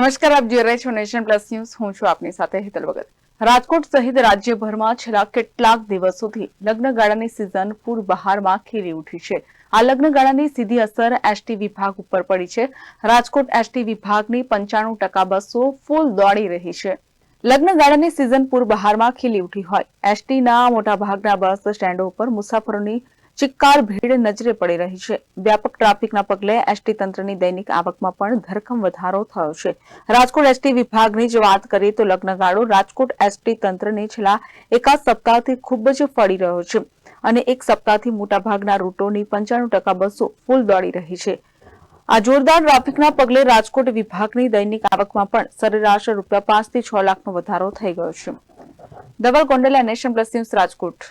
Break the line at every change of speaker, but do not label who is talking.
નમસ્કાર, આપ જોઈ રહ્યા છો નેશન પ્લસ ન્યૂઝ. હું છું આપની સાથે હેતલ ભગત. રાજકોટ સહિત રાજ્યભરમાં છેલ્લા કેટલાક દિવસોથી લગ્નગાળાની સિઝન પૂર બહારમાં ખીલી ઉઠી છે. આ લગ્નગાળાની સીધી અસર એસટી વિભાગ ઉપર પડી છે. રાજકોટ એસટી વિભાગની પંચાણું ટકા બસો ફૂલ દોડી રહી છે. લગ્નગાળાની સિઝન પૂર બહારમાં ખીલી ઉઠી હોય. એસટીના મોટાભાગના બસ સ્ટેન્ડો ઉપર મુસાફરોની ચિક્કાર, ભીડ નજરે પડી રહી છે. વ્યાપક ટ્રાફિકના પગલે એસટી તંત્રની દૈનિક આવકમાં પણ ધરખમ વધારો થયો છે. રાજકોટ એસટી વિભાગની જ વાત કરીએ તો લગ્નગાળો રાજકોટ એસટી તંત્રને છેલ્લા એકાદ સપ્તાહથી ખૂબ જ ફળી રહ્યો છે અને એક સપ્તાહથી મોટાભાગના રૂટોની પંચાણું ટકા બસો ફૂલ દોડી રહી છે. આ જોરદાર ટ્રાફિકના પગલે રાજકોટ વિભાગની દૈનિક આવકમાં પણ સરેરાશ રૂપિયા પાંચથી છ લાખનો વધારો થઈ ગયો છે. Dhaval Gondela nation plus news Rajkot.